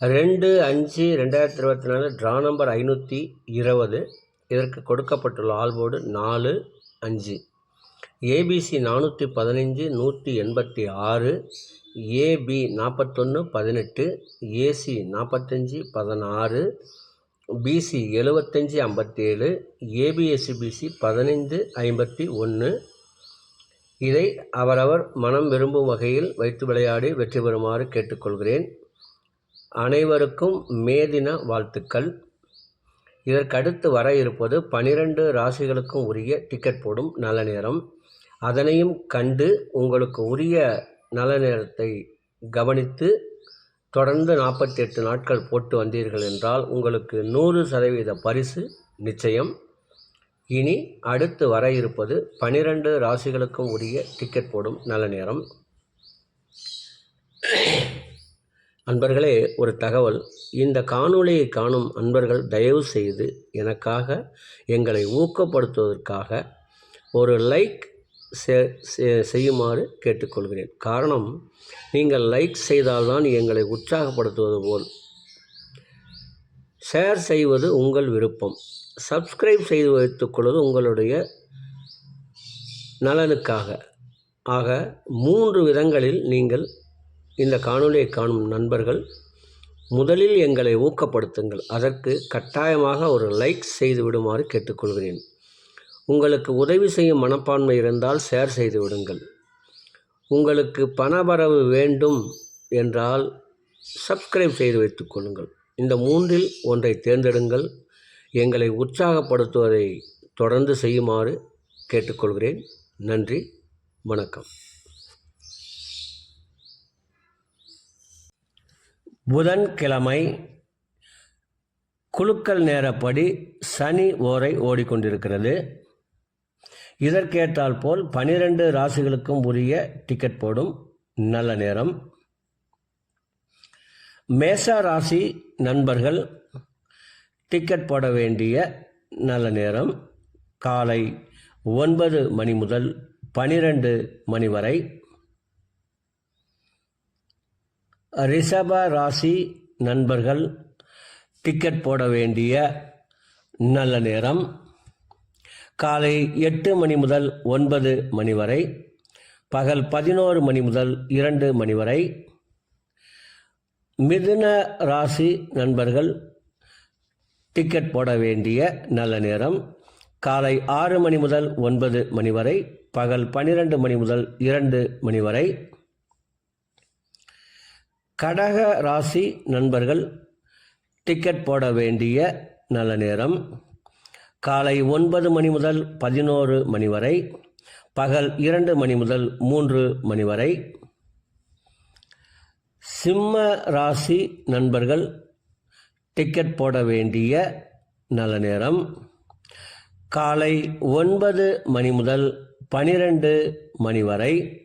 ரெண்டு அஞ்சு ரெண்டாயிரத்தி இருபத்தி நாலு ட்ரா நம்பர் ஐநூற்றி இருபது. இதற்கு கொடுக்கப்பட்டுள்ள ஆல்போர்டு நாலு அஞ்சு. ஏபிசி நானூற்றி பதினஞ்சு நூற்றி எண்பத்தி ஆறு ஏபி நாற்பத்தொன்று பதினெட்டு ஏசி நாற்பத்தஞ்சி பதினாறு பிசி எழுபத்தஞ்சி ஐம்பத்தேழு ஏபிஎஸ்சிபிசி பதினைந்து ஐம்பத்தி ஒன்று இதை அவரவர் மனம் விரும்பும் வகையில் வைத்து விளையாடி வெற்றி பெறுமாறு கேட்டுக்கொள்கிறேன். அனைவருக்கும் மேதின வாழ்த்துக்கள். இதற்கடுத்து வர இருப்பது பனிரெண்டு ராசிகளுக்கும் உரிய டிக்கெட் போடும் நல்ல நேரம். அதனையும் கண்டு உங்களுக்கு உரிய நல்ல நேரத்தை கவனித்து தொடர்ந்து நாற்பத்தி எட்டு நாட்கள் போட்டு வந்தீர்கள் என்றால் உங்களுக்கு நூறு சதவீத பரிசு நிச்சயம். இனி அடுத்து வர இருப்பது பனிரெண்டு ராசிகளுக்கும் உரிய டிக்கெட் போடும் நல்ல நேரம். அன்பர்களே ஒரு தகவல். இந்த காணொளியை காணும் அன்பர்கள் தயவு செய்து எனக்காக எங்களை ஊக்கப்படுத்துவதற்காக ஒரு லைக் செய்யுமாறு கேட்டுக்கொள்கிறேன். காரணம் நீங்கள் லைக் செய்தால்தான் எங்களை உற்சாகப்படுத்துவது போல். ஷேர் செய்வது உங்கள் விருப்பம். சப்ஸ்கிரைப் செய்து வைத்துக்கொள்வது உங்களுடைய நலனுக்காக. ஆக மூன்று விதங்களில் நீங்கள் இந்த காணொலியை காணும் நண்பர்கள் முதலில் எங்களை ஊக்கப்படுத்துங்கள். அதற்கு கட்டாயமாக ஒரு லைக் செய்து விடுமாறு கேட்டுக்கொள்கிறேன். உங்களுக்கு உதவி செய்யும் மனப்பான்மை இருந்தால் ஷேர் செய்து விடுங்கள். உங்களுக்கு பணவரவு வேண்டும் என்றால் சப்ஸ்கிரைப் செய்து வைத்துக் கொள்ளுங்கள். இந்த மூன்றில் ஒன்றை தேர்ந்தெடுங்கள். எங்களை உற்சாகப்படுத்துவதை தொடர்ந்து செய்யுமாறு கேட்டுக்கொள்கிறேன். நன்றி வணக்கம். புதன்கிழமை குலுக்கல் நேரப்படி சனி ஓரை ஓடிக்கொண்டிருக்கிறது. இதற்கேற்றால் போல் பனிரெண்டு ராசிகளுக்கும் உரிய டிக்கெட் போடும். நல்ல நேரம். மேச ராசி நண்பர்கள் டிக்கெட் போட வேண்டிய நல்ல நேரம். காலை ஒன்பது மணி முதல் பனிரெண்டு மணி வரை. ரிஷப ராசி நண்பர்கள் டிக்கெட் போட வேண்டிய நல்ல நேரம். காலை எட்டு மணி முதல் ஒன்பது மணி வரை பகல் பதினோரு மணி முதல் இரண்டு மணி வரை. மிதுன ராசி நண்பர்கள் டிக்கெட் போட வேண்டிய நல்ல நேரம். காலை ஆறு மணி முதல் ஒன்பது மணி வரை பகல் பன்னிரண்டு மணி முதல் இரண்டு மணி வரை. கடக ராசி நண்பர்கள் டிக்கெட் போட வேண்டிய நல்ல நேரம். காலை ஒன்பது மணி முதல் பதினோரு மணி வரை பகல் இரண்டு மணி முதல் மூன்று மணி வரை. சிம்ம ராசி நண்பர்கள் டிக்கெட் போட வேண்டிய நல்ல நேரம். காலை ஒன்பது மணி முதல் பனிரெண்டு மணி வரை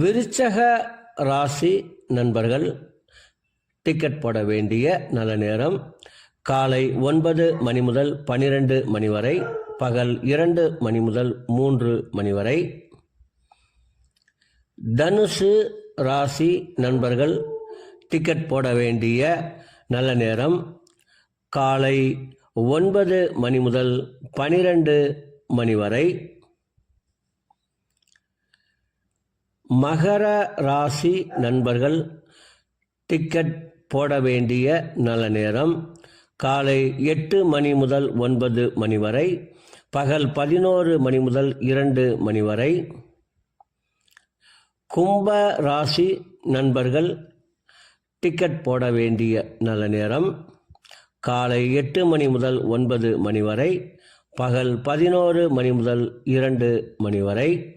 விருச்சக ராசி நண்பர்கள் டிக்கெட் போட வேண்டிய நல்ல நேரம். காலை ஒன்பது மணி முதல் பனிரெண்டு மணி வரை பகல் இரண்டு மணி முதல் மூன்று மணி வரை. தனுசு ராசி நண்பர்கள் டிக்கெட் போட வேண்டிய நல்ல நேரம். காலை ஒன்பது மணி முதல் பனிரெண்டு மணி வரை மகர ராசி நண்பர்கள் டிக்கெட் போட வேண்டிய நல்ல நேரம். காலை எட்டு மணி முதல் ஒன்பது மணி வரை பகல் பதினோரு மணி முதல் இரண்டு மணி வரை. கும்ப ராசி நண்பர்கள் டிக்கெட் போட வேண்டிய நல்ல நேரம். காலை எட்டு மணி முதல் ஒன்பது மணி வரை பகல் பதினோரு மணி முதல் இரண்டு மணி வரை.